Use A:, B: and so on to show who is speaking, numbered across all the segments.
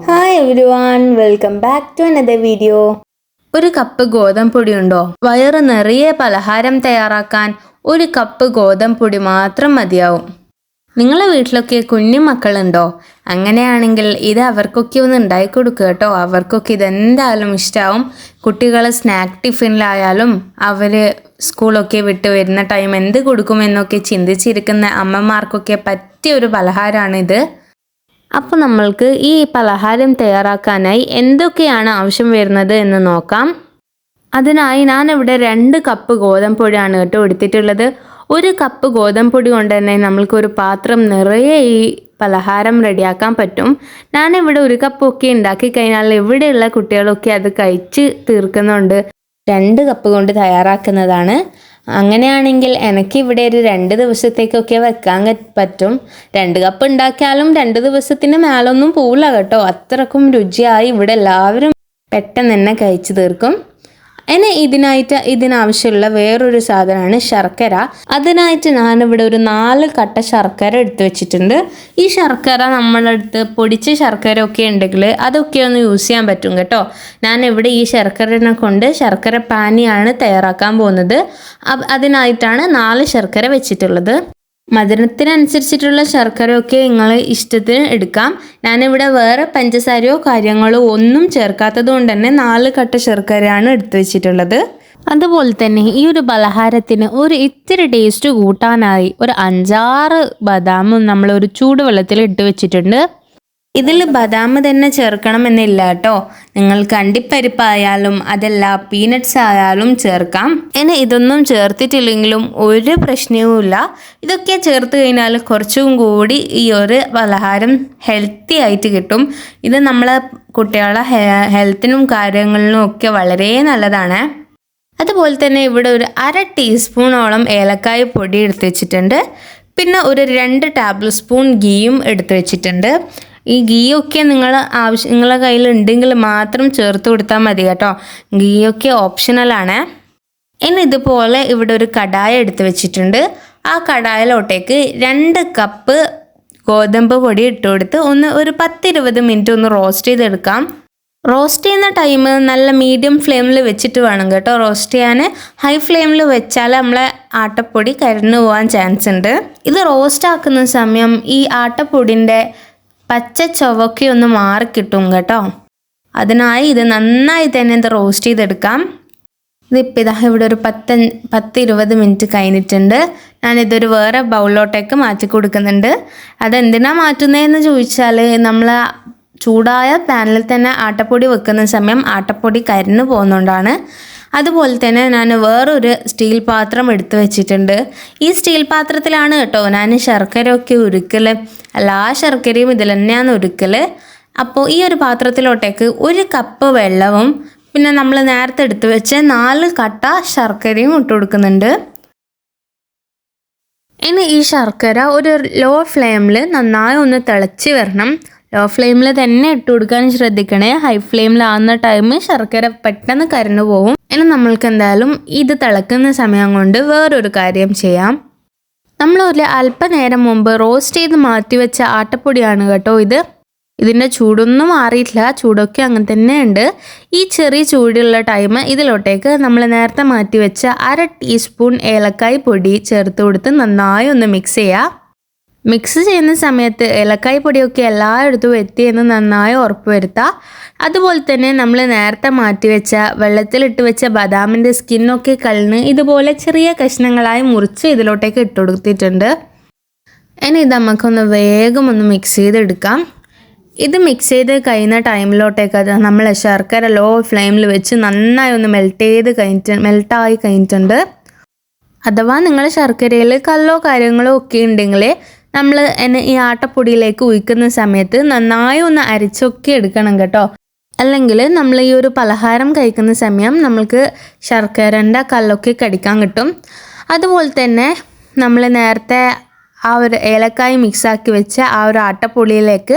A: Hi welcome back to another video ഒരു cup ഗോതമ്പ് പൊടി ഉണ്ടോ വയറ് നിറയെ പലഹാരം തയ്യാറാക്കാൻ ഒരു കപ്പ് ഗോതമ്പ് പൊടി മാത്രം മതിയാവും. നിങ്ങളെ വീട്ടിലൊക്കെ കുഞ്ഞു മക്കളുണ്ടോ? അങ്ങനെയാണെങ്കിൽ ഇത് അവർക്കൊക്കെ ഒന്ന് ഉണ്ടാക്കി കൊടുക്കുക കേട്ടോ. അവർക്കൊക്കെ ഇതെന്തായാലും ഇഷ്ടമാവും കുട്ടികൾ സ്നാക്ക് ടിഫിനിലായാലും അവർ സ്കൂളൊക്കെ വിട്ട് വരുന്ന ടൈം എന്ത് കൊടുക്കുമെന്നൊക്കെ ചിന്തിച്ചിരിക്കുന്ന അമ്മമാർക്കൊക്കെ പറ്റിയ ഒരു പലഹാരമാണിത് അപ്പോൾ നമ്മൾക്ക് ഈ പലഹാരം തയ്യാറാക്കാനായി എന്തൊക്കെയാണ് ആവശ്യം വരുന്നത് എന്ന് നോക്കാം. അതിനായി ഞാനിവിടെ രണ്ട് കപ്പ് ഗോതമ്പ് പൊടിയാണ് കേട്ടോ എടുത്തിട്ടുള്ളത്. ഒരു കപ്പ് ഗോതമ്പ് പൊടി കൊണ്ട് തന്നെ നമ്മൾക്ക് ഒരു പാത്രം നിറയെ ഈ പലഹാരം റെഡിയാക്കാൻ പറ്റും. ഞാനിവിടെ ഒരു കപ്പൊക്കെ ഉണ്ടാക്കി കഴിഞ്ഞാൽ ഇവിടെയുള്ള കുട്ടികളൊക്കെ അത് കഴിച്ച് തീർക്കുന്നുണ്ട്. രണ്ട് കപ്പ് കൊണ്ട് തയ്യാറാക്കുന്നതാണ്. അങ്ങനെയാണെങ്കിൽ എനിക്ക് ഇവിടെ ഒരു രണ്ട് ദിവസത്തേക്കൊക്കെ വെക്കാൻ പറ്റും. രണ്ട് കപ്പ് ഉണ്ടാക്കിയാലും രണ്ട് ദിവസത്തിന് മേലൊന്നും പോവില്ല കേട്ടോ. അത്രക്കും രുചിയായി ഇവിടെ എല്ലാവരും പെട്ടെന്ന് തന്നെ കഴിച്ചു തീർക്കും. ഇനി ഇതിനായിട്ട് ഇതിനാവശ്യമുള്ള വേറൊരു സാധനമാണ് ശർക്കര. അതിനായിട്ട് ഞാനിവിടെ ഒരു നാല് കട്ട ശർക്കര എടുത്തു വെച്ചിട്ടുണ്ട്. ഈ ശർക്കര നമ്മളടുത്ത് പൊടിച്ച ശർക്കര ഒക്കെ ഉണ്ടെങ്കിൽ അതൊക്കെ ഒന്ന് യൂസ് ചെയ്യാൻ പറ്റും കേട്ടോ. ഞാൻ ഇവിടെ ഈ ശർക്കരനെ കൊണ്ട് ശർക്കര പാനിയാണ് തയ്യാറാക്കാൻ പോകുന്നത്. അതിനായിട്ടാണ് നാല് ശർക്കര വെച്ചിട്ടുള്ളത്. മധുരത്തിനനുസരിച്ചിട്ടുള്ള ശർക്കരയൊക്കെ നിങ്ങൾ ഇഷ്ടത്തിന് എടുക്കാം. ഞാനിവിടെ വേറെ പഞ്ചസാരയോ കാര്യങ്ങളോ ഒന്നും ചേർക്കാത്തത് കൊണ്ട് തന്നെ നാല് കട്ട ശർക്കരയാണ് എടുത്തു വെച്ചിട്ടുള്ളത്. അതുപോലെ തന്നെ ഈ ഒരു പലഹാരത്തിന് ഒരു ഇത്തിരി ടേസ്റ്റ് കൂട്ടാനായി ഒരു അഞ്ചാറ് ബദാമും നമ്മൾ ഒരു ചൂടുവെള്ളത്തിൽ ഇട്ട് വെച്ചിട്ടുണ്ട്. ഇതിൽ ബദാം തന്നെ ചേർക്കണമെന്നില്ല കേട്ടോ നിങ്ങൾക്ക് അണ്ടിപ്പരിപ്പായാലും അതല്ല പീനട്ട്സ് ആയാലും ചേർക്കാം. ഇനി ഇതൊന്നും ചേർത്തിട്ടില്ലെങ്കിലും ഒരു പ്രശ്നവുമില്ല ഇതൊക്കെ ചേർത്ത് കഴിഞ്ഞാൽ കുറച്ചും കൂടി ഈ ഒരു പലഹാരം ഹെൽത്തി ആയിട്ട് കിട്ടും. ഇത് നമ്മളെ കുട്ടികളെ ഹെൽത്തിനും കാര്യങ്ങളിലും ഒക്കെ വളരെ നല്ലതാണ്. അതുപോലെ തന്നെ ഇവിടെ ഒരു അര ടീസ്പൂണോളം ഏലക്കായ പൊടി എടുത്ത് വെച്ചിട്ടുണ്ട്. പിന്നെ ഒരു രണ്ട് ടേബിൾ സ്പൂൺ ഗീയും എടുത്ത് വെച്ചിട്ടുണ്ട്. ഈ ഗീയൊക്കെ നിങ്ങൾ ആവശ്യം നിങ്ങളെ കയ്യിൽ ഉണ്ടെങ്കിൽ മാത്രം ചേർത്ത് കൊടുത്താൽ മതി കേട്ടോ. ഗീയൊക്കെ ഓപ്ഷണലാണ് ഇനി ഇതുപോലെ ഇവിടെ ഒരു കടായ എടുത്ത് വെച്ചിട്ടുണ്ട്. ആ കടായിലോട്ടേക്ക് രണ്ട് കപ്പ് ഗോതമ്പ് പൊടി ഇട്ട് കൊടുത്ത് ഒന്ന് ഒരു പത്തിരുപത് മിനിറ്റ് ഒന്ന് റോസ്റ്റ് ചെയ്തെടുക്കാം. റോസ്റ്റ് ചെയ്യുന്ന ടൈം നല്ല മീഡിയം ഫ്ലെയിമിൽ വെച്ചിട്ട് വേണം കേട്ടോ. റോസ്റ്റ് ചെയ്യാൻ ഹൈ ഫ്ലെയിമിൽ വെച്ചാൽ നമ്മളെ ആട്ടപ്പൊടി കരിഞ്ഞു പോകാൻ ചാൻസ് ഉണ്ട്. ഇത് റോസ്റ്റ് ആക്കുന്ന സമയം ഈ ആട്ടപ്പൊടിന്റെ പച്ച ചുവക്കി ഒന്ന് മാറി കിട്ടും അതിനായി ഇത് നന്നായി തന്നെ ഇത് റോസ്റ്റ് ചെയ്തെടുക്കാം. ഇതിപ്പോൾ ഇതാ ഇവിടെ ഒരു പത്ത് പത്ത് ഇരുപത് മിനിറ്റ് കഴിഞ്ഞിട്ടുണ്ട്. ഞാനിതൊരു വേറെ ബൗളിലോട്ടേക്ക് മാറ്റി കൊടുക്കുന്നുണ്ട്. അതെന്തിനാ മാറ്റുന്നതെന്ന് ചോദിച്ചാൽ നമ്മൾ ചൂടായ പാനിൽ തന്നെ ആട്ടപ്പൊടി വെക്കുന്ന സമയം ആട്ടപ്പൊടി കരിഞ്ഞു പോകുന്നതുകൊണ്ടാണ് അതുപോലെ തന്നെ ഞാൻ വേറൊരു സ്റ്റീൽ പാത്രം എടുത്തു വെച്ചിട്ടുണ്ട്. ഈ സ്റ്റീൽ പാത്രത്തിലാണ് കേട്ടോ ഞാൻ ശർക്കര ഒക്കെ ഉരുക്കൽ എല്ലാ ശർക്കരയും ഇതിൽ തന്നെയാണ് ഉരുക്കൽ അപ്പോൾ ഈ ഒരു പാത്രത്തിലോട്ടേക്ക് ഒരു കപ്പ് വെള്ളവും പിന്നെ നമ്മൾ നേരത്തെ എടുത്തു വെച്ച നാല് കട്ട ശർക്കരയും ഇട്ട് കൊടുക്കുന്നുണ്ട്. ഇനി ഈ ശർക്കര ഒരു ലോ ഫ്ലെയിമിൽ നന്നായി ഒന്ന് തിളച്ച് വരണം. ലോ ഫ്ലെയിമിൽ തന്നെ ഇട്ട് കൊടുക്കാൻ ശ്രദ്ധിക്കണേ. ഹൈ ഫ്ലെയിമിലാവുന്ന ടൈം ശർക്കര പെട്ടെന്ന് കരണ്ടു പോകും ഇനി നമ്മൾക്ക് എന്തായാലും ഇത് തിളക്കുന്ന സമയം കൊണ്ട് വേറൊരു കാര്യം ചെയ്യാം. നമ്മൾ ഒരു അല്പനേരം മുമ്പ് റോസ്റ്റ് ചെയ്ത് മാറ്റി വെച്ച ആട്ടപ്പൊടിയാണ് കേട്ടോ ഇത്. ഇതിന്റെ ചൂടൊന്നും മാറിയിട്ടില്ല. ചൂടൊക്കെ അങ്ങനെ തന്നെ ഉണ്ട്. ഈ ചെറിയ ചൂടുള്ള ടൈം ഇതിലോട്ടേക്ക് നമ്മൾ നേരത്തെ മാറ്റി വെച്ച അര ടീസ്പൂൺ ഏലക്കായ് പൊടി ചേർത്ത് കൊടുത്ത് നന്നായി ഒന്ന് മിക്സ് ചെയ്യുക മിക്സ് ചെയ്യുന്ന സമയത്ത് ഏലക്കായ് പൊടിയൊക്കെ എല്ലായിടത്തും എത്തിയെന്ന് നന്നായി ഉറപ്പ് വരുത്തുക അതുപോലെ തന്നെ നമ്മൾ നേരത്തെ മാറ്റി വെച്ച വെള്ളത്തിലിട്ട് വെച്ച ബദാമിന്റെ സ്കിന്നൊക്കെ കളഞ്ഞ് ഇതുപോലെ ചെറിയ കഷ്ണങ്ങളായി മുറിച്ച് ഇതിലോട്ടേക്ക് ഇട്ട് കൊടുത്തിട്ടുണ്ട്. ഇനി ഇത് നമുക്കൊന്ന് വേഗം ഒന്ന് മിക്സ് ചെയ്തെടുക്കാം. ഇത് മിക്സ് ചെയ്ത് കഴിയുന്ന ടൈമിലോട്ടേക്ക് അത് നമ്മൾ ശർക്കര ലോ ഫ്ലെയിമിൽ വെച്ച് നന്നായി ഒന്ന് മെൽറ്റ് ചെയ്ത് കഴിഞ്ഞിട്ട് മെൽട്ടായി കഴിഞ്ഞിട്ടുണ്ട്. അഥവാ നിങ്ങൾ ശർക്കരയിൽ കല്ലോ കാര്യങ്ങളോ ഒക്കെ ഉണ്ടെങ്കിൽ നമ്മൾ ഈ ആട്ടപ്പൊടിയിലേക്ക് ഒഴിക്കുന്ന സമയത്ത് നന്നായി ഒന്ന് അരച്ചൊക്കെ എടുക്കണം കേട്ടോ. അല്ലെങ്കിൽ നമ്മൾ ഈ ഒരു പലഹാരം കഴിക്കുന്ന സമയം നമ്മൾക്ക് ശർക്കരന്റെ കല്ലൊക്കെ കടിക്കാൻ കിട്ടും. അതുപോലെ തന്നെ നമ്മൾ നേരത്തെ ആ ഒരു ഏലക്കായ് മിക്സാക്കി വെച്ച ആ ഒരു ആട്ടപ്പൊടിയിലേക്ക്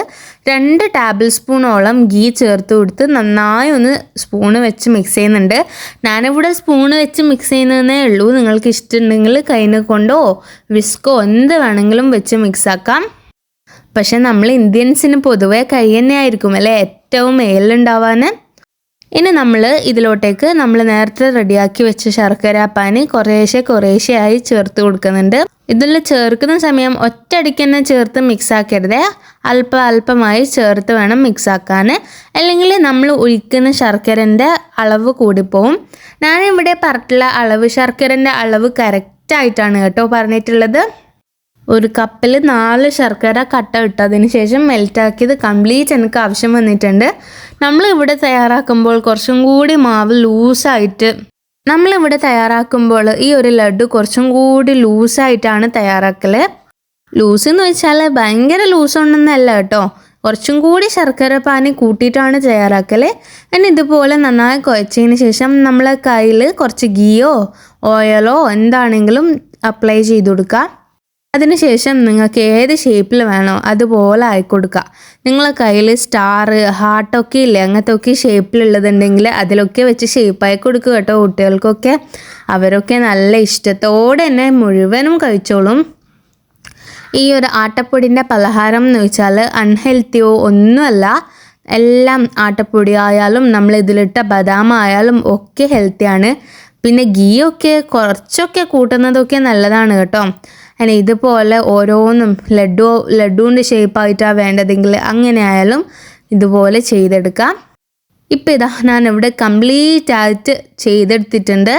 A: രണ്ട് ടേബിൾ സ്പൂണോളം ഗീ ചേർത്ത് കൊടുത്ത് നന്നായി ഒന്ന് സ്പൂണ് വെച്ച് മിക്സ് ചെയ്യുന്നുണ്ട്. ഞാനിവിടെ സ്പൂണ് വെച്ച് മിക്സ് ചെയ്യുന്നതേ ഉള്ളൂ. നിങ്ങൾക്ക് ഇഷ്ടമുണ്ടെങ്കിൽ കൈനെ കൊണ്ടോ വിസ്കോ എന്ത് വേണമെങ്കിലും വെച്ച് മിക്സാക്കാം പക്ഷെ നമ്മൾ ഇന്ത്യൻസിന് പൊതുവേ കൈ തന്നെ ആയിരിക്കും അല്ലേ? ഏറ്റവും മേലുണ്ടാവാൻ. ഇനി നമ്മൾ ഇതിലോട്ടേക്ക് നമ്മൾ നേരത്തെ റെഡിയാക്കി വെച്ച ശർക്കര പാനി കുറേശ്ശെ കുറേശ്ശെ ആയി ചേർത്ത് കൊടുക്കുന്നുണ്ട്. ഇതിൽ ചേർക്കുന്ന സമയം ഒറ്റയടിക്ക് തന്നെ ചേർത്ത് മിക്സ് ആക്കരുത്. അല്പം അല്പമായി ചേർത്ത് വേണം മിക്സ് ആക്കാൻ അല്ലെങ്കിൽ നമ്മൾ ഒഴിക്കുന്ന ശർക്കരന്റെ അളവ് കൂടിപ്പോവും. ഞാനിവിടെ പറഞ്ഞിട്ടുള്ള അളവ് ശർക്കരന്റെ അളവ് കറക്റ്റായിട്ടാണ് കേട്ടോ പറഞ്ഞിട്ടുള്ളത്. ഒരു കപ്പിൽ നാല് ശർക്കര കട്ട ഇട്ടതിന് ശേഷം മെൽറ്റാക്കിയത് കംപ്ലീറ്റ് എനിക്ക് ആവശ്യം വന്നിട്ടുണ്ട്. നമ്മൾ ഇവിടെ തയ്യാറാക്കുമ്പോൾ കുറച്ചും കൂടി മാവ് ലൂസായിട്ട് നമ്മളിവിടെ തയ്യാറാക്കുമ്പോൾ ഈ ഒരു ലഡു കുറച്ചും കൂടി ലൂസായിട്ടാണ് തയ്യാറാക്കൽ ലൂസ് എന്ന് വെച്ചാൽ ഭയങ്കര ലൂസ് ഉണ്ടെന്നല്ല കേട്ടോ. കുറച്ചും കൂടി ശർക്കര പാനി കൂട്ടിയിട്ടാണ് തയ്യാറാക്കൽ പിന്നെ ഇതുപോലെ നന്നായി കുഴച്ചതിന് ശേഷം നമ്മളെ കയ്യിൽ കുറച്ച് ഗീയോ ഓയിലോ എന്താണെങ്കിലും അപ്ലൈ ചെയ്ത് കൊടുക്കുക അതിനുശേഷം നിങ്ങൾക്ക് ഏത് ഷേപ്പിൽ വേണോ അതുപോലെ ആയിക്കൊടുക്കുക. നിങ്ങളെ കയ്യിൽ സ്റ്റാർ ഹാർട്ടൊക്കെ ഇല്ലേ അങ്ങനത്തെ ഒക്കെ ഷേപ്പിലുള്ളതുണ്ടെങ്കിൽ അതിലൊക്കെ വെച്ച് ഷേപ്പായി കൊടുക്കുക കേട്ടോ കുട്ടികൾക്കൊക്കെ. അവരൊക്കെ നല്ല ഇഷ്ടത്തോടെ തന്നെ മുഴുവനും കഴിച്ചോളും. ഈ ഒരു ആട്ടപ്പൊടിന്റെ പലഹാരം എന്ന് വെച്ചാൽ അൺഹെൽത്തിയോ ഒന്നുമല്ല. എല്ലാം ആട്ടപ്പൊടി ആയാലും നമ്മൾ ഇതിലിട്ട ബദാം ആയാലും ഒക്കെ ഹെൽത്തിയാണ് പിന്നെ ഗീ ഒക്കെ കുറച്ചൊക്കെ കൂട്ടുന്നതൊക്കെ നല്ലതാണ് കേട്ടോ. അങ്ങനെ ഇതുപോലെ ഓരോന്നും ലഡു ലഡുവിന്റെ ഷേപ്പായിട്ടാണ് വേണ്ടതെങ്കിൽ അങ്ങനെ ആയാലും ഇതുപോലെ ചെയ്തെടുക്കാം. ഇപ്പം ഇതാ ഞാൻ ഇവിടെ കംപ്ലീറ്റ് ആയിട്ട് ചെയ്തെടുത്തിട്ടുണ്ട്.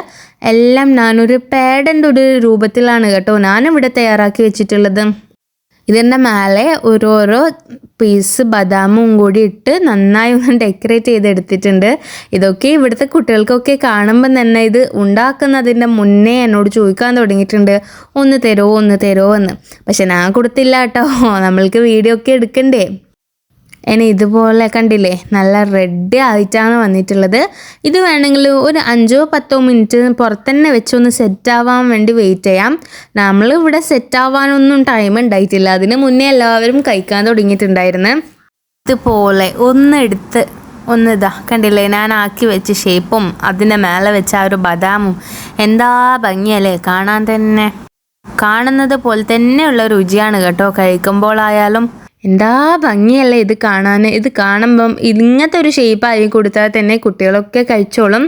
A: എല്ലാം ഞാനൊരു പേഡന്റെ ഒരു രൂപത്തിലാണ് കേട്ടോ ഞാനിവിടെ തയ്യാറാക്കി വെച്ചിട്ടുള്ളത്. ഇതിന്റെ മേലെ ഓരോരോ പീസ് ബദാമും കൂടി ഇട്ട് നന്നായി ഒന്ന് ഡെക്കറേറ്റ് ചെയ്തെടുത്തിട്ടുണ്ട്. ഇതൊക്കെ ഇവിടുത്തെ കുട്ടികൾക്കൊക്കെ കാണുമ്പോൾ തന്നെ ഇത് ഉണ്ടാക്കുന്നതിന്റെ മുന്നേ എന്നോട് ചോദിക്കാൻ തുടങ്ങിയിട്ടുണ്ട്. ഒന്ന് തരുമോ ഒന്ന് തരുമോ എന്ന്. പക്ഷെ ഞാൻ കൊടുത്തില്ല കേട്ടോ. നമ്മൾക്ക് വീഡിയോ ഒക്കെ എടുക്കണ്ടേ? ഇനി ഇതുപോലെ കണ്ടില്ലേ? നല്ല റെഡ് ആയിട്ടാണ് വന്നിട്ടുള്ളത്. ഇത് വേണമെങ്കിൽ ഒരു അഞ്ചോ പത്തോ മിനിറ്റ് പുറത്തന്നെ വെച്ചൊന്ന് സെറ്റ് ആവാൻ വേണ്ടി വെയിറ്റ് ചെയ്യാം. നമ്മൾ ഇവിടെ സെറ്റ് ആവാനൊന്നും ടൈം ഉണ്ടായിട്ടില്ല. അതിന് മുന്നേ എല്ലാവരും കഴിക്കാൻ തുടങ്ങിയിട്ടുണ്ടായിരുന്നു. ഇതുപോലെ ഒന്നെടുത്ത് ഒന്ന് ഇതാ കണ്ടില്ലേ? ഞാൻ ആക്കി വെച്ച ഷേപ്പും അതിന്റെ മേലെ വെച്ച ആ ഒരു ബദാമും എന്താ ഭംഗിയല്ലേ? കാണാൻ തന്നെ. കാണുന്നത് പോലെ തന്നെയുള്ള രുചിയാണ് കേട്ടോ. കഴിക്കുമ്പോഴായാലും എന്താ ഭംഗിയല്ലേ ഇത് കാണാൻ? ഇത് കാണുമ്പം ഇങ്ങനത്തെ ഒരു ഷേപ്പ് ആയി കൊടുത്താൽ തന്നെ കുട്ടികളൊക്കെ കഴിച്ചോളും.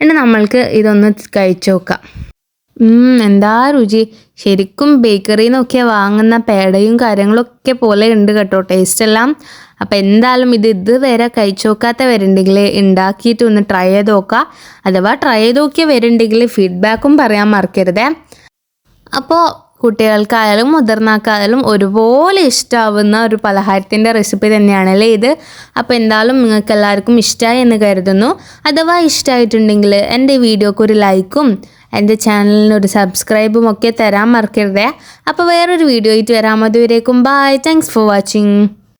A: എന്നിട്ട് നമ്മൾക്ക് ഇതൊന്ന് കഴിച്ചു നോക്കാം. എന്താ രുചി? ശരിക്കും ബേക്കറിയിൽ നിന്നൊക്കെ വാങ്ങുന്ന പേടയും കാര്യങ്ങളൊക്കെ പോലെ ഉണ്ട് കേട്ടോ ടേസ്റ്റ് എല്ലാം. അപ്പം എന്തായാലും ഇത് ഇതുവരെ കഴിച്ചു നോക്കാത്തവരുണ്ടെങ്കിൽ ഉണ്ടാക്കിയിട്ട് ഒന്ന് ട്രൈ ചെയ്ത് നോക്കുക അഥവാ ട്രൈ ചെയ്ത് നോക്കിയ വരുന്നുണ്ടെങ്കിൽ ഫീഡ്ബാക്കും പറയാൻ മറക്കരുതേ. അപ്പോൾ കുട്ടികൾക്കായാലും മുതിർന്നാക്കായാലും ഒരുപോലെ ഇഷ്ടമാവുന്ന ഒരു പലഹാരത്തിന്റെ റെസിപ്പി തന്നെയാണല്ലേ ഇത്? അപ്പോൾ എന്തായാലും നിങ്ങൾക്ക് എല്ലാവർക്കും ഇഷ്ടമായി എന്ന് കരുതുന്നു. അഥവാ ഇഷ്ടമായിട്ടുണ്ടെങ്കിൽ എന്റെ വീഡിയോക്ക് ഒരു ലൈക്കും എന്റെ ചാനലിന് ഒരു സബ്സ്ക്രൈബും ഒക്കെ തരാൻ മറക്കരുതേ. അപ്പോൾ വേറൊരു വീഡിയോ ആയിട്ട് വരാം. അതുവരേക്കും ബൈ താങ്ക്സ് ഫോർ വാച്ചിങ്